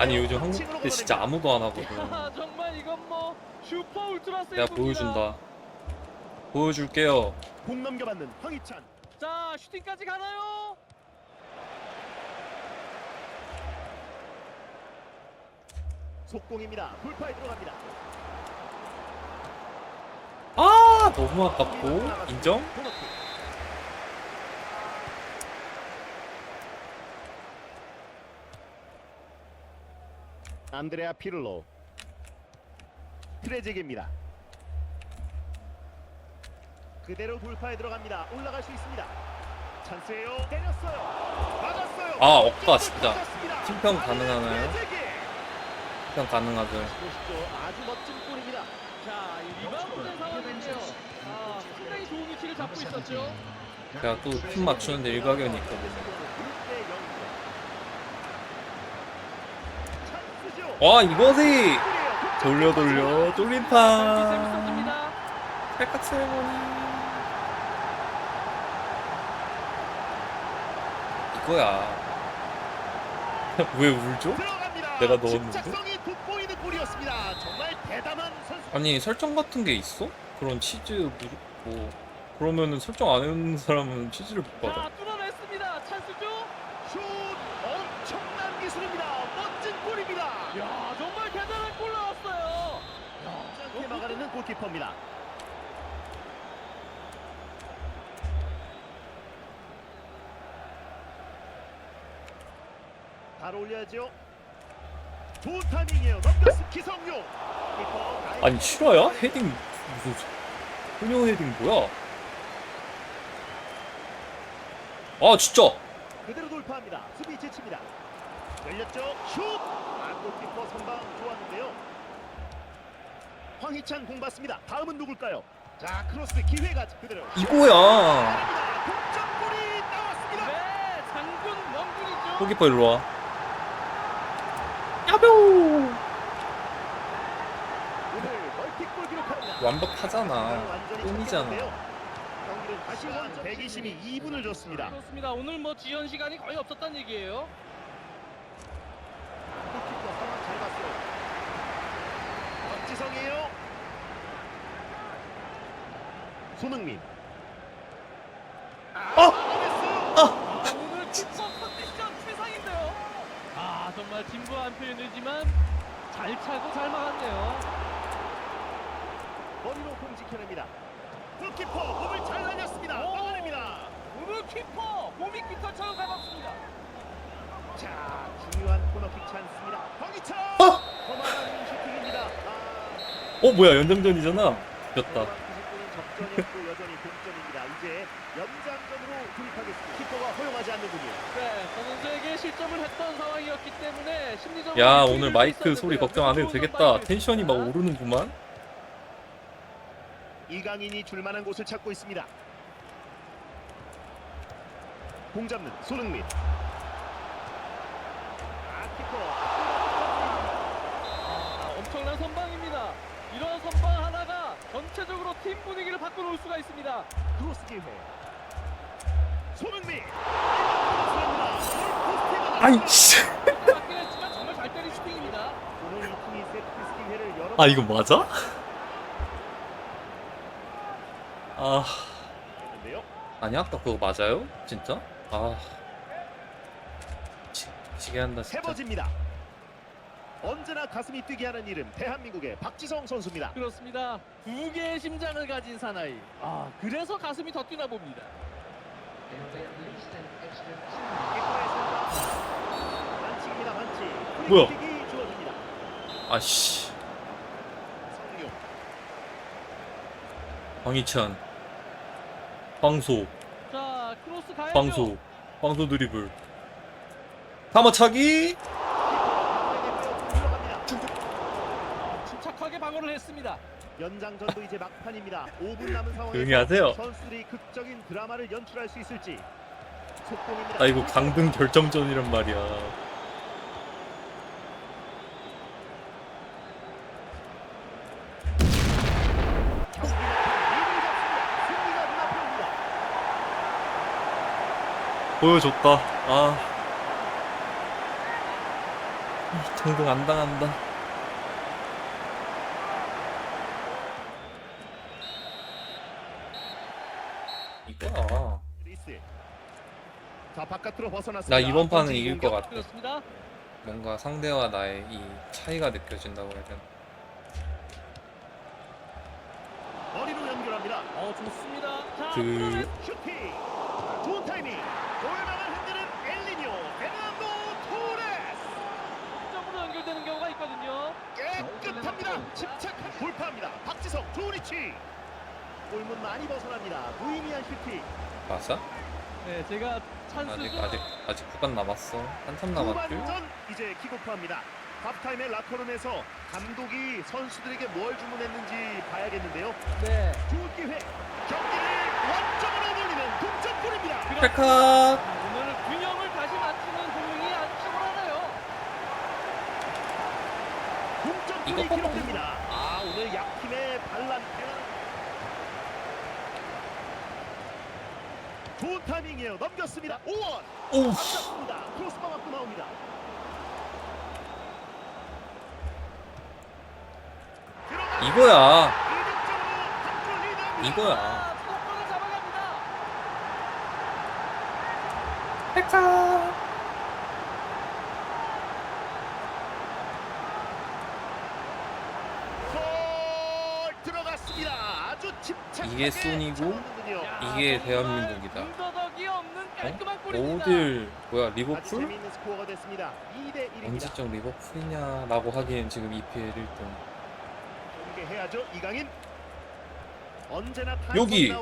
아니 요즘 한국 때 진짜 아무도 안 하거든. 야, 정말 이건 뭐 슈퍼 울트라. 내가 보여준다. 보여줄게요. 공 넘겨받는 황희찬. 자, 슈팅까지 가나요? 속공입니다. 돌파에 들어갑니다. 아 너무 아깝고 인정? 코너킥. 안드레아 피를로 트레제게입니다. 그대로 돌파에 들어갑니다. 올라갈 수 있습니다. 찬스예요. 때렸어요. 막았어요. 아, 없다, 진짜. 팀평 가능하나요? 그냥 가능하죠. 보시죠. 아주 멋진 골입니다. 자, 이 리바운드 상황인데요. 아, 상당히 좋은 위치를 잡고 있었죠. 제가 또 팀 맞추는데 일가견이 있거든요. 와 이거지! 돌려 돌려 재밌었습니다. 찰칵 세레모니 이거야 왜 울죠? 내가 넣었는데? 아니 설정 같은 게 있어? 그런 치즈 무- 뭐 그러면은 설정 안 해놓는 사람은 치즈를 못 받아 자, 뚫어냈습니다. 찬스죠? 슛 엄청난 기술입니다. 멋진 골입니다. 야, 정말 대단한 골 나왔어요. 야, 막아내는 골키퍼입니다. 바로 올려야죠. 좋은 타이밍이에요. 넘겼어 기성용. 키퍼 나이- 아니 실화야? 헤딩 무슨 소녀 헤딩 뭐야? 아 진짜 그대로 돌파합니다. 수비 제칩니다. 열렸죠. 슛. 아, 골키퍼 선방 좋았는데요. 황희찬 공 받습니다. 다음은 누굴까요? 자, 크로스 기회가 그대로. 이거야 동점골이 나왔습니다. 네, 장군 원군이죠. 골키퍼 일로 와 야뷰 오늘 멀티골 기록합니다. 완벽하잖아 완전히 똥이잖아 잡혔는데요. 경기를 다시 한 120이 2분을 줬습니다. 그렇습니다. 오늘 뭐 지연 시간이 거의 없었단 얘기예요. 골키퍼 상황 잘 봤어요. 박지성이에요. 손흥민. 아! 막아냈어요. 아, 오늘 키퍼 컨디션 최상인데요. 아, 정말 진부한 표현이지만 잘 차고 잘 막았네요. 머리로 공 지켜냅니다. 골키퍼 몸을 잘 날렸습니다. 오! 막아냅니다. 오늘 키퍼 몸이 기타처럼 가볍습니다. 자, 중요한 코너킥 찬스입니다. 황희찬! 어? 거만한 슈팅입니다. 아, 어 뭐야 연장전이잖아 이겼다 90분은 접전이었고 여전히 동점입니다. 이제 연장전으로 돌입하겠습니다. 키퍼가 허용하지 않는군요. 네, 저 선수에게 실점을 했던 상황이었기 때문에 심리적으로 야 오늘 마이크. 소리 걱정 안 해도 되겠다. 텐션이 막 오르는구만 이강인이 줄만한 곳을 찾고 있습니다. 공 잡는 손흥민. 아, 키퍼. 아, 엄청난 선방입니다. 이런 선방 하나가 전체적으로 팀 분위기를 바꿔놓을 수가 있습니다. 크로스 기회. 손흥민. 아이 씨. 맞긴 했지만 정말 잘 때린 슈팅입니다. 오늘 이 팀이 세트피스 기회를 여러 아 이거 맞아? 아. 아니 아까 그거 맞아요? 진짜? 아 치- 미치게 한다 진짜 세버집니다. 언제나 가슴이 뛰게 하는 이름 대한민국의 박지성 선수입니다. 그렇습니다. 두 개의 심장을 가진 사나이. 아, 그래서 가슴이 더 뛰나 봅니다. 반칙입니다. 반칙. 뭐야? 프리킥이 주어집니다. 아씨 성룡. 황희찬 황소 자, 크로스 가야죠. 황소 황소 드리블 타마차기 방어를 했습니다. 연장전도 이제 막판입니다. 5분 남은 상황에서 조용히 하세요. 선수들이 극적인 드라마를 연출할 수 있을지. 속공입니다. 나 이거 강등 결정전이란 말이야 경기가 리드를 잡습니다. 승리가 눈앞에 옵니다. 보여줬다 아 동동 안 당한다. 이거야. 자 바깥으로 벗어났습니다. 나 이번 판은 던지기 이길 것. 같아. 그렇습니다. 뭔가 상대와 나의 이 차이가 느껴진다고 해야 되나? 머리로 연결합니다. 어 좋습니다. 자, 그- 프로레스 슈팅. 좋은 타이밍. 골망을 흔드는 엘리뇨 페르난도 토레스. 점으로 연결되는 경우가 있거든요. 깨끗합니다. 침착한 돌파합니다. 박지성 좋은 위치. 골문 많이 벗어납니다. 무의미한 슈팅. 맞아? 네, 제가 찬스 아직 좀 아직 아직 구간 남았어. 한참 남았죠? 후반전 이제 킥오프합니다. 하프타임의 라커룸에서 감독이 선수들에게 뭘 주문했는지 봐야겠는데요. 네. 좋은 기회. 경기를 원점으로 돌리는 동점골입니다. 백합. 자, 오늘 균형을 다시 맞추는 호응이 아주 탁월하네요. 동점골이 이거 기록됩니다. 아 오늘 약팀의 반란 패 좋은 타이밍이에요. 넘겼습니다. 오원 오. 맞았습니다. 크로스바 맞고 나옵니다. 이거야. 이거야. 백합. 골 들어갔습니다. 아주 침착하게 이게 소니고, 이게 대한민국이다. 골입니다. 어딜 뭐야 리버풀? 재미있는 스코어가 됐습니다. 2대 1입니다. 언제적 리버풀이냐라고 하기엔 지금 EPL 1등. 공개해야죠. 이강인. 언제나 여기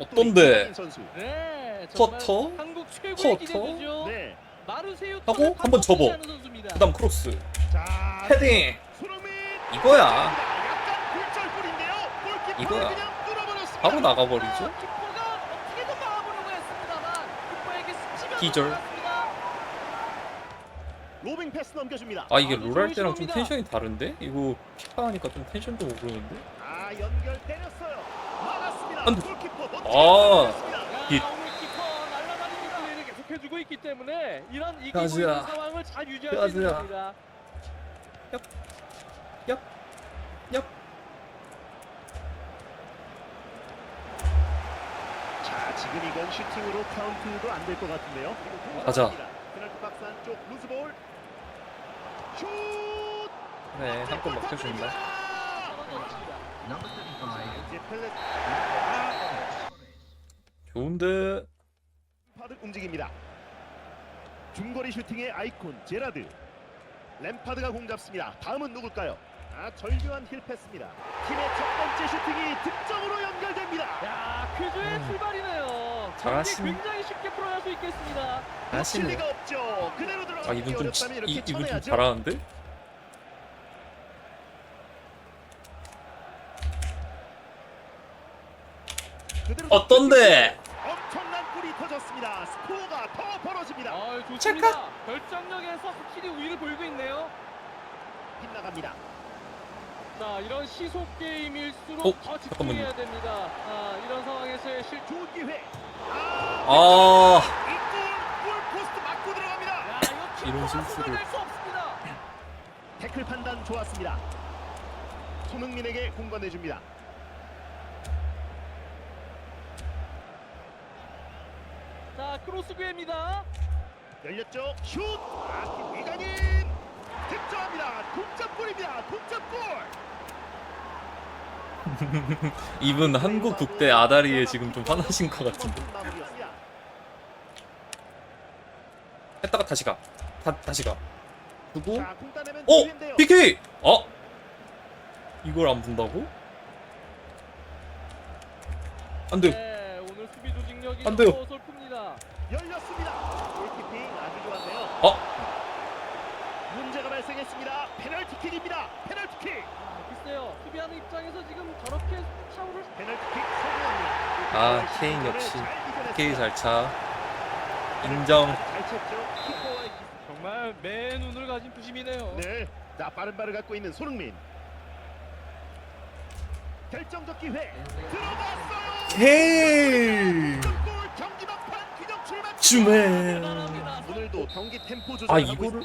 어떤데? 선수. 네, 퍼터? 한국 최고의 퍼터? 기대주죠. 네. 마르세유 하고 한번 접어. 그다음 크로스. 자, 헤딩. 이거야. 이거야. 바로 나가버리죠. 아, 기절. 로빙 패스 넘겨줍니다. 아 이게 아주 롤 좋은 할 때랑 좀. 텐션이 다른데? 이거 피파 하니까 좀 텐션도 오르는데? 아 연결 때렸어요. 막았습니다. 안 돼. 아. 기회를 계속해주고 있기 때문에 이런 이기고 가즈야. 있는 상황을 잘 유지할 수 가즈야. 있습니다. 얍. 자 지금 이건 슈팅으로 카운트도 안 될 것 같은데요. 그리고 가자. 공격합니다. 페널티 박스 안쪽 루즈볼. 슛. 네, 한골 먹혀준다. 떨어졌습니다. 이제 펠레 좋은데? 램파드 움직입니다. 중거리 슈팅의 아이콘 제라드. 램파드가 공 잡습니다. 다음은 누굴까요? 아 절묘한 힐 패스입니다. 팀의 첫 번째 슈팅이 득점으로 연결됩니다. 야, 퀴즈의 음. 출발이네요. 잘하시네. 굉장히 쉽게 풀어갈 수 있겠습니다. 놓칠 하시네. 리가 없죠. 그대로 들어가기 아 이분 좀 치- 어렵다면 이렇게 이, 이분 좀 쳐내야죠. 잘하는데? 그대로 어떤데? 엄청난 골이 터졌습니다. 스코어가 더 벌어집니다. 아, 좋습니다. 결정력에서 확실히 우위를 보이고 있네요. 빗나갑니다. 자, 이런 시속 게임일수록 어, 더 잠깐만요. 집중해야 됩니다. 아, 이런 상황에서의 실 좋은 기회. 아, 아 이골 골 포스트 맞고 들어갑니다. 야, 이거 이런 실수를. 손을 낼수 없습니다. 태클 판단 좋았습니다. 손흥민에게 공간해 줍니다. 자, 크로스 기회입니다. 열렸죠. 슛. 아, 이강인 득점합니다. 동점골입니다. 동점골. 이분 한국 국대 아다리에 지금 좀 화나신 것 같은데. 했다가 다시 가 다, 다시 가 두고 어? PK! 어? 이걸 안 본다고? 안 돼. 네, 오늘 수비 조직력이 안 돼요. 열렸습니다. 골키핑 아주 좋았네요. 어? 문제가 발생했습니다. 페널티킥입니다. 페널티킥. 아, 글쎄요. 수비하는 입장에서 지금 저렇게 샤우를 페널티킥 성공합니다. 아, 케인 역시. PK 잘 차. 인정. 잘 쳤죠. 키퍼와의. 정말 매 눈을 가진 부심이네요. 네. 자, 빠른 발을 갖고 있는 손흥민. 결정적 기회. 들어갔어요. 헤이! 골 경기 막판 균형 출발. 주맨. 대단합니다. 오늘도 경기 템포 조절. 아 이거를